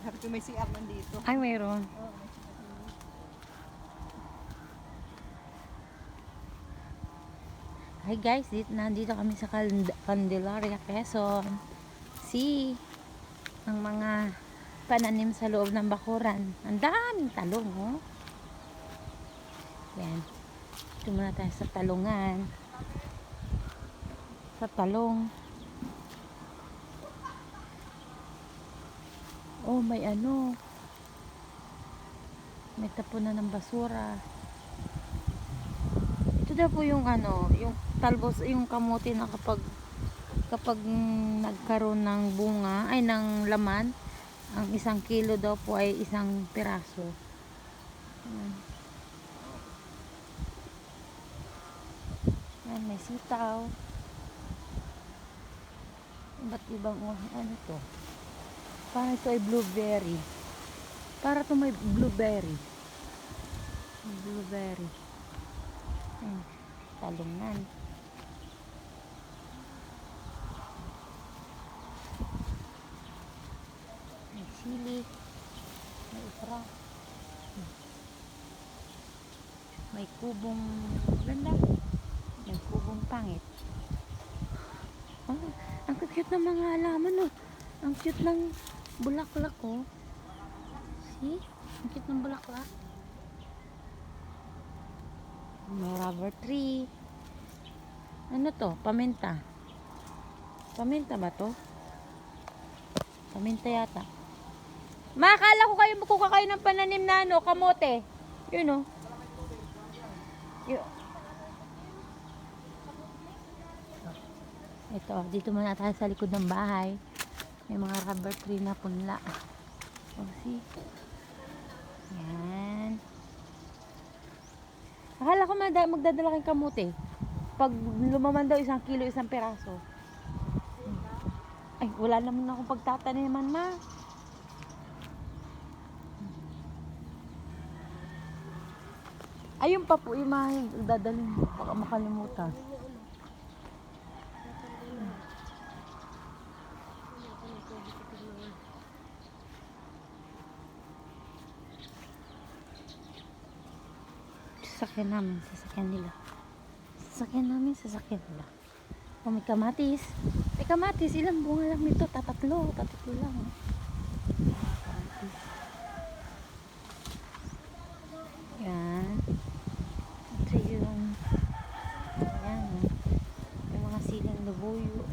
Yung may CR nandito. Ay, mayroon. Oo, may CR nandito. Hi guys, dito, nandito kami sa Cand- Candelaria, Quezon. See, ang mga pananim sa loob ng bakuran. Ang daming talong, oh. Yan. Dito muna tayo sa talungan. Sa talong. May ano. May tapunan ng basura. Ito daw po yung ano, yung talbos, yung kamote na kapag kapag nagkaroon ng bunga, ay ng laman, ang isang kilo daw po ay isang piraso. Ayan, may sitaw. Ba't ibang, ano to? Parang ito ay blueberry. Para to may blueberry. Blueberry. Ayan, talungan. May sili. May ukra. May kubong ganda. May kubong pangit. Oh, ang cute ng mga halaman oh. Ang cute ng bulaklak oh. See? Ang cute ng bulaklak. May rubber tree. Ano to? Paminta. Paminta ba to? Paminta yata. Makakala ko kayo magkuka kayo ng pananim na ano, kamote. Yun oh. Yun. Ito, dito muna tayo sa likod ng bahay. May mga rubber tree na punla. Oh, see? Yan. Akala ko magdadala kang kamote. Pag lumaman daw isang kilo, isang peraso. Ay, wala naman akong pagtataniman, ma. Ayun pa po, yung mga dadalhin. Baka makalimutan. Sasakyan namin, sasakyan nila. Sasakyan namin, sasakyan nila. Oh, may kamatis. May kamatis, ilang bunga lang nito? Tatatlo, tatatlo lang. Kamatis. Yan. Ito yung, yan. Yung mga siling labuyo.